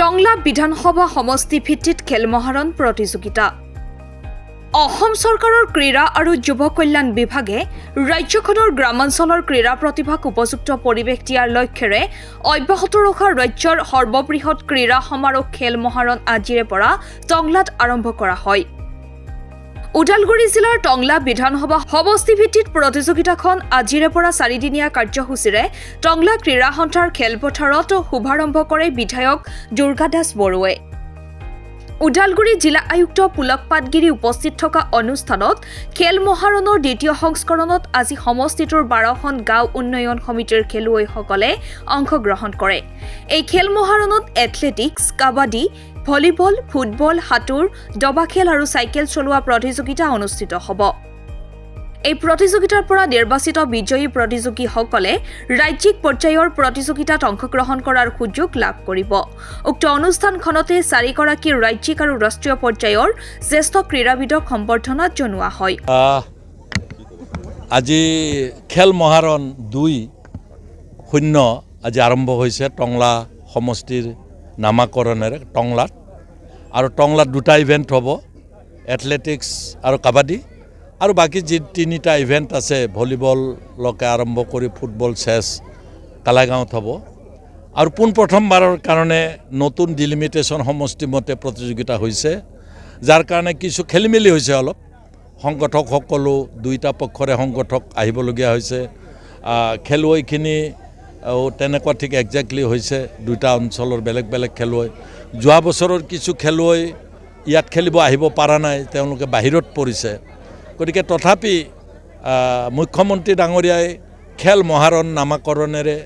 টংলা বিধানসভা সমষ্টি ভিত্তিত খেল মহাৰণ প্ৰতিযোগিতা। অসম চৰকাৰৰ ক্ৰীড়া আৰু যুৱ কল্যাণ বিভাগে ৰাজ্যখনৰ গ্ৰামাঞ্চলৰ ক্ৰীড়া প্ৰতিভাক উপযুক্ত পৰিৱেশ দিয়াৰ লক্ষ্যৰে অব্যাহত ৰখা ৰাজ্যৰ সৰ্ববৃহৎ ক্ৰীড়া সমাৰোহ খেল মহাৰণ আজিৰে পৰা টংলাত আৰম্ভ কৰা হয়। ওদালগুৰি জিলাৰ টংলা বিধানসভা সমষ্টিভিত্তিক প্ৰতিযোগিতাখন আজিৰে পৰা চাৰিদিনীয়া কাৰ্যসূচীৰে টংলা ক্ৰীড়া সন্থাৰ খেলপথাৰত শুভাৰম্ভ কৰে বিধায়ক দুৰ্গা দাস বড়োৱে। ওদালগুৰি জিলা আয়ুক্ত পুলক পাটগিৰি উপস্থিত থকা অনুষ্ঠানত খেল মহাৰণৰ দ্বিতীয় সংস্কৰণত আজি সমষ্টিটোৰ বাৰখন গাঁও উন্নয়ন সমিতিৰ খেলুৱৈসকলে অংশগ্ৰহণ কৰে। এই খেল মহাৰণত এথলেটিক্স কাবাডী ভলীবল ফুটবল সাঁতোৰ দবা খেল আৰু চাইকেল চলোৱা প্ৰতিযোগিতা অনুষ্ঠিত হ'ব। এই প্ৰতিযোগিতাৰ পৰা নিৰ্বাচিত বিজয়ী প্ৰতিযোগীসকলে ৰাজ্যিক পৰ্যায়ৰ প্ৰতিযোগিতাত অংশগ্ৰহণ কৰাৰ সুযোগ লাভ কৰিব। উক্ত অনুষ্ঠানখনতে চাৰিগৰাকী ৰাজ্যিক আৰু ৰাষ্ট্ৰীয় পৰ্যায়ৰ জ্যেষ্ঠ ক্ৰীড়াবিদক সম্বৰ্ধনা জনোৱা হয়। আজি খেল মহাৰণ দুই শূন্য আজি আৰম্ভ হৈছে টংলা সমষ্টিৰ নামাকৰণেৰে টংলাত। আৰু টংলাত দুটা ইভেণ্ট হ'ব এথলেটিক্স আৰু কাবাডী। আৰু বাকী যি তিনিটা ইভেণ্ট আছে ভলীবলকে আৰম্ভ কৰি ফুটবল, চেছ, কালাগাঁৱত হ'ব। আৰু পোনপ্ৰথমবাৰৰ কাৰণে নতুন ডিলিমিটেশ্যন সমষ্টিমতে প্ৰতিযোগিতা হৈছে, যাৰ কাৰণে কিছু খেলি মেলি হৈছে অলপ। সংগঠকসকলো, দুইটা পক্ষৰে সংগঠক আহিবলগীয়া হৈছে। খেলুৱৈখিনি তেনেকুৱা ঠিক একজেক্টলি হৈছে দুটা অঞ্চলৰ বেলেগ বেলেগ খেলুৱৈ। যোৱা বছৰৰ কিছু খেলুৱৈ ইয়াত খেলিব আহিব পৰা নাই, তেওঁলোকে বাহিৰত পৰিছে। গতিকে তথাপি মুখ্যমন্ত্ৰী ডাঙৰীয়াই খেল মহাৰণ নামাকৰণেৰে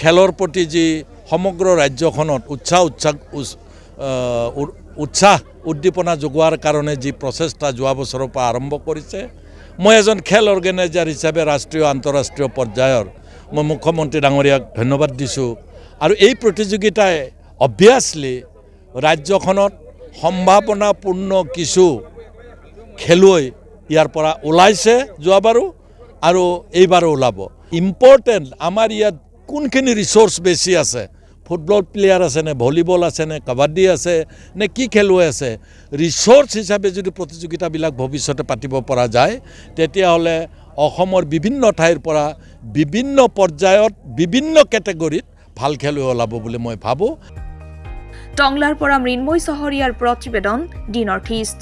খেলৰ প্ৰতি যি সমগ্ৰ ৰাজ্যখনত উৎসাহ উৎসাহ উৎসাহ উদ্দীপনা যোগোৱাৰ কাৰণে যি প্ৰচেষ্টা যোৱা বছৰৰ পৰা আৰম্ভ কৰিছে, মই এজন খেল অৰ্গেনাইজাৰ হিচাপে ৰাষ্ট্ৰীয়, আন্তঃৰাষ্ট্ৰীয় পৰ্যায়ৰ মই মুখ্যমন্ত্ৰী ডাঙৰীয়াক ধন্যবাদ দিছোঁ। আৰু এই প্ৰতিযোগিতাই অবভিয়াছলি ৰাজ্যখনত সম্ভাৱনাপূৰ্ণ কিছু খেলুৱৈ ইয়াৰ পৰা ওলাইছে যোৱাবাৰো আৰু এইবাৰো ওলাব। ইম্পৰ্টেণ্ট আমাৰ ইয়াত কোনখিনি ৰিচ'ৰ্চ বেছি আছে? ফুটবল প্লেয়াৰ আছে নে ভলীবল আছে নে কাবাডী আছে নে কি খেলুৱৈ আছে? ৰিচ'ৰ্চ হিচাপে যদি প্ৰতিযোগিতাবিলাক ভৱিষ্যতে পাতিব পৰা যায়, তেতিয়াহ'লে অসমৰ বিভিন্ন ঠাইৰ পৰা বিভিন্ন পৰ্যায়ত, বিভিন্ন কেটেগৰীত ভালো খেলুৱৈ ওলাব বুলি মই ভাবোঁ। টংলাৰ পৰা মৃন্ময় চহৰীয়াৰ প্ৰতিবেদন দি নৰ্থ ইষ্ট।